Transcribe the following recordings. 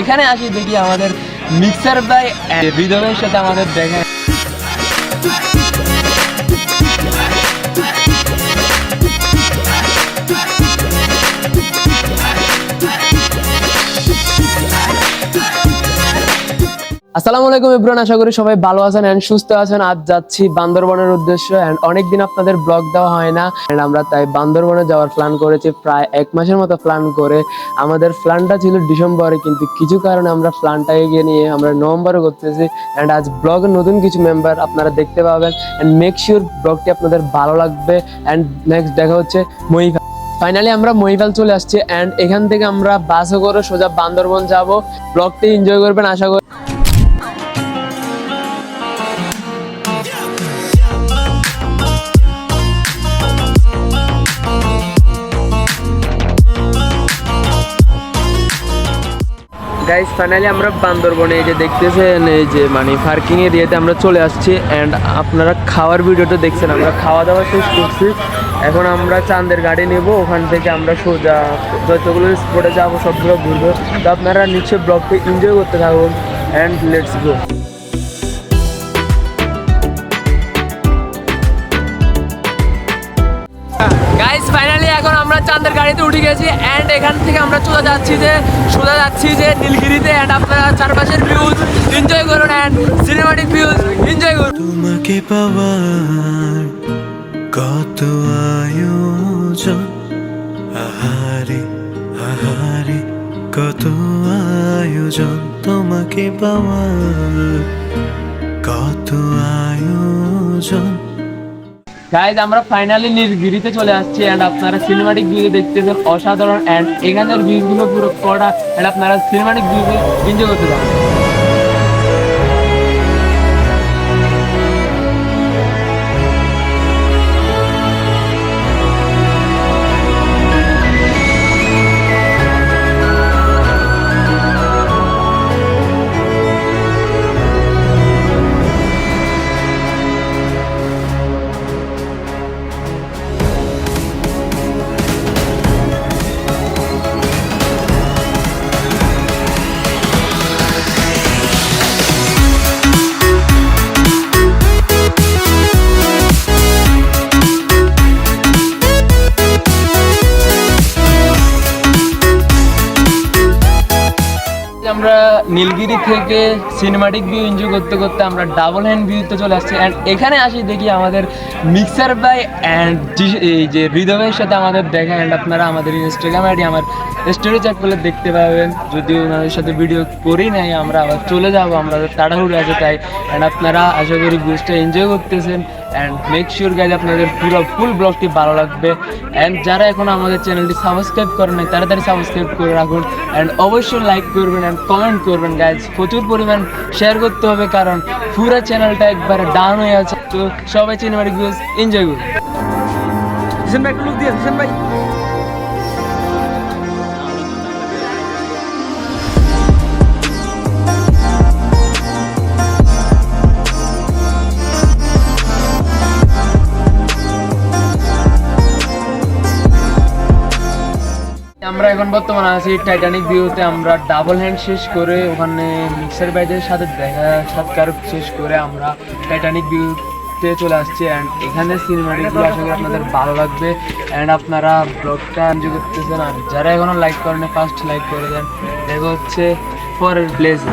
এখানে আসি দেখি আমাদের মিক্সার ভাই বিধবের সাথে আমাদের দেখা আসসালামু আলাইকুম ইব্রান, আশা করি সবাই ভালো আছেন এন্ড সুস্থ আছেন। আজ যাচ্ছি বান্দরবনের উদ্দেশ্যে এন্ড অনেকদিন আপনাদের ব্লগ দেওয়া হয় না এন্ড আমরা তাই বান্দরবনে যাওয়ার প্ল্যান করেছি। প্রায় এক মাসের মতো প্ল্যান করে আমাদের প্ল্যানটা ছিল ডিসেম্বরে, কিন্তু কিছু কারণে আমরা প্ল্যানটা এগিয়ে নিয়ে আমরা নভেম্বরে করতেছি এন্ড আজ ব্লগের নতুন কিছু মেম্বার আপনারা দেখতে পাবেন এন্ড মেক শিওর ব্লগটি আপনাদের ভালো লাগবে। এন্ড নেক্সট দেখা হচ্ছে মহিফা ফাইনালি আমরা মহিফাল চলে আসছি এন্ড এখান থেকে আমরা বাসে করে সোজা বান্দরবন যাব। ব্লগটি এনজয় করবেন, আশা করি গাইস ফাইনালি আমরা বান্দরবনে এই যে দেখতেছেন, এই যে মানে পার্কিং এরিয়াতে আমরা চলে আসছি অ্যান্ড আপনারা খাওয়ার ভিডিওটা দেখছেন। আমরা খাওয়া দাওয়া শেষ করছি। এখন আমরা চাঁদের গাড়ি নেব, ওখান থেকে আমরা সোজা যতগুলো স্পটে যাব, সবগুলো ঘুরবো। তো আপনারা নিচে ব্লগটি এনজয় করতে থাকুন অ্যান্ড লেটস গো গাড়িতে উঠে গেছি এন্ড এখান থেকে আমরা চলে যাচ্ছি যে, সোজা যাচ্ছি যে নীলগিরিতে এন্ড আপনারা চারপাশের ভিউজ এনজয় করুন অ্যান্ড সিনেমাটিক ভিউজ এনজয় করুন। তোমাকে পাওয়ার কত আয়োজন? আহারে আহারে, কত আয়োজন? তোমাকে পাওয়ার কত আয়োজন? গাইজ আমরা ফাইনালি নীলগিরিতে চলে আসছি এন্ড আপনারা সিনেমাটিক ভিউ দেখতেছেন অসাধারণ এন্ড এখানের ভিউগুলো পুরো কড়া এন্ড আপনারা সিনেমাটিক ভিউ এনজয় করতে পারেন নীলগিরি থেকে সিনেমাটিক ভিউ এনজয় করতে করতে আমরা ডাবল হ্যান্ড ভিউতে চলে আসছি। অ্যান্ড এখানে আসি দেখি আমাদের মিক্সার বাই অ্যান্ড এই যে হৃদয়ের সাথে আমাদের দেখা অ্যান্ড আপনারা আমাদের ইনস্টাগ্রাম আইডি, আমার স্টোরি চেক করলে দেখতে পাবেন। যদি ওনাদের সাথে ভিডিও করি নাই, আমরা আবার চলে যাব, আমরা তাড়াহুড়ো আছে তাই। অ্যান্ড আপনারা আশা করি ভিউজটা এনজয় করতেছেন। অ্যান্ড মেক শিওর গাইজ আপনাদের পুরো ফুল ব্লগটি ভালো লাগবে। অ্যান্ড যারা এখন আমাদের চ্যানেলটি সাবস্ক্রাইব করেন নাই, তাড়াতাড়ি সাবস্ক্রাইব করে রাখুন। অ্যান্ড অবশ্যই লাইক করবেন অ্যান্ড কমেন্ট করবেন গাইজ প্রচুর পরিমাণ শেয়ার করতে হবে কারণ পুরো চ্যানেলটা একবারে ডাউন হয়ে আছে। তো সবাই চিনেমাটিক ভিউজ এনজয় করুন। ভাই। আমরা এখন বর্তমানে আছি টাইটানিক ভিউতে আমরা ডাবল হ্যান্ড শেষ করে ওখানে মিক্সার বাইদের সাথে দেখা সৎকার শেষ করে আমরা টাইটানিক ভিউতে চলে আসছি। অ্যান্ড এখানে সিনেমাটিকগুলো আশা করি আপনাদের ভালো লাগবে। অ্যান্ড আপনারা ব্লগটা এনজয় করতেছেন। আর যারা এখনও লাইক করেন ফার্স্ট লাইক করে দেন। দেখা হচ্ছে পরের প্লেসে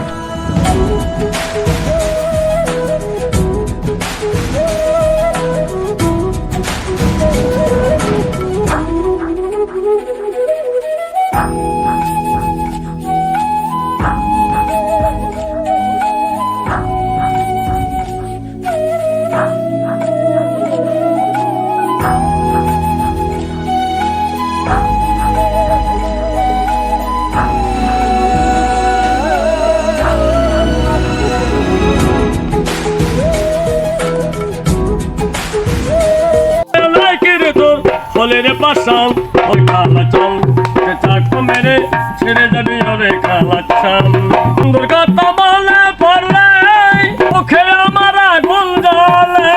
লাইকের তোর ফলের পাশাল চাকু মেরে ছেড়ে যাবি ওরে বলে পড়লে, মুখে আমার আগুন জ্বলে।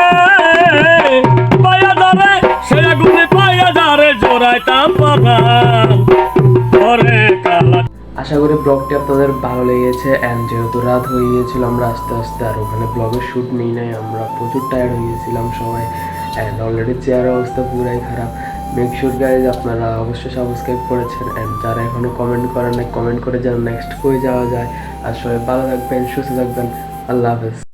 ধরে, সে আগুনে ধরে ওরে কালা আশা করি ব্লগটি আপনাদের ভালো লেগেছে অ্যান্ড যেহেতু রাত হয়ে গিয়েছিল, আমরা আস্তে আস্তে আর ওখানে ব্লগের শ্যুট নিই নাই, আমরা প্রচুর টায়ার্ড হয়ে গেছিলাম সবাই অ্যান্ড অলরেডি চেয়ার অবস্থা পুরাই খারাপ। মেক শিওর গাইজ আপনারা অবশ্যই সাবস্ক্রাইব করেছেন অ্যান্ড যারা এখনও কমেন্ট করেন না কমেন্ট করে যেন নেক্সট কই যাওয়া যায়। আর সবাই ভালো থাকবেন, সুস্থ থাকবেন। আল্লাহ হাফেজ।